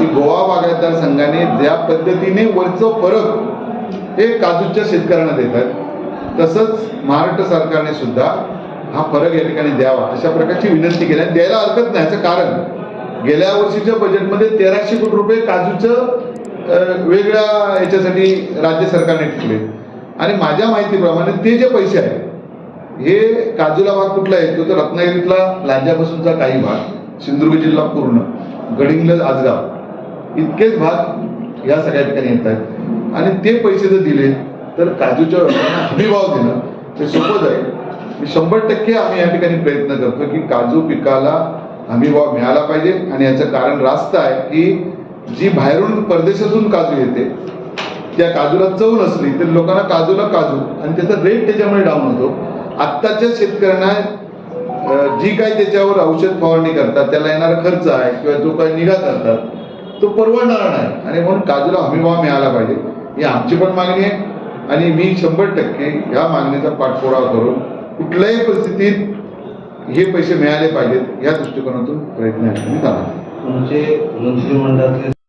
की गोवा बागायतदार संघाने ज्या पद्धतीने वरचं फरक हे काजूच्या शेतकऱ्यांना देतात तसंच महाराष्ट्र सरकारने सुद्धा हा फरक या ठिकाणी द्यावा अशा प्रकारची विनंती केली आणि द्यायला हरकत नाही याचं कारण गेल्या वर्षीच्या बजेटमध्ये तेराशे कोटी रुपये काजूचं वेगळ्या याच्यासाठी राज्य सरकारने ठेवले. आणि माझ्या माहितीप्रमाणे ते जे पैसे आहेत हे काजूला भाग कुठला येतो तर रत्नागिरीतला लांजापासूनचा काही भाग सिंधुदुर्ग जिल्हा पूर्ण गडिंगल आजगाव. इतकेच भाग या सगळ्या ठिकाणी येत आहेत. आणि ते पैसे जर दिले तर काजूच्या हमीभाव हमी देणं ते सोपं जाईल. शंभर टक्के आम्ही या ठिकाणी प्रयत्न करतो की काजू पिकाला हमीभाव मिळाला पाहिजे. आणि याचं कारण रास्त आहे की जी बाहेरून परदेशातून काजू येते त्या काजूला चव नसली तर लोकांना काजूला काजू आणि त्याचा रेट त्याच्यामुळे डाऊन होतो. आत्ताच्या शेतकऱ्यांना जी काही त्याच्यावर औषध फवारणी करतात त्याला येणारा खर्च आहे किंवा जो काही निघा करतात तो परवडणारा नाही. आणि म्हणून काजूला हमीभाव मिळाला पाहिजे. ही आमची पण मागणी आहे. आणि मी शंभर टक्के ह्या मागणीचा पाठपुरावा करून कुठल्याही परिस्थितीत हे पैसे मिळाले पाहिजेत या दृष्टिकोनातून प्रयत्न आहे. तुमचे मंत्रिमंडळातले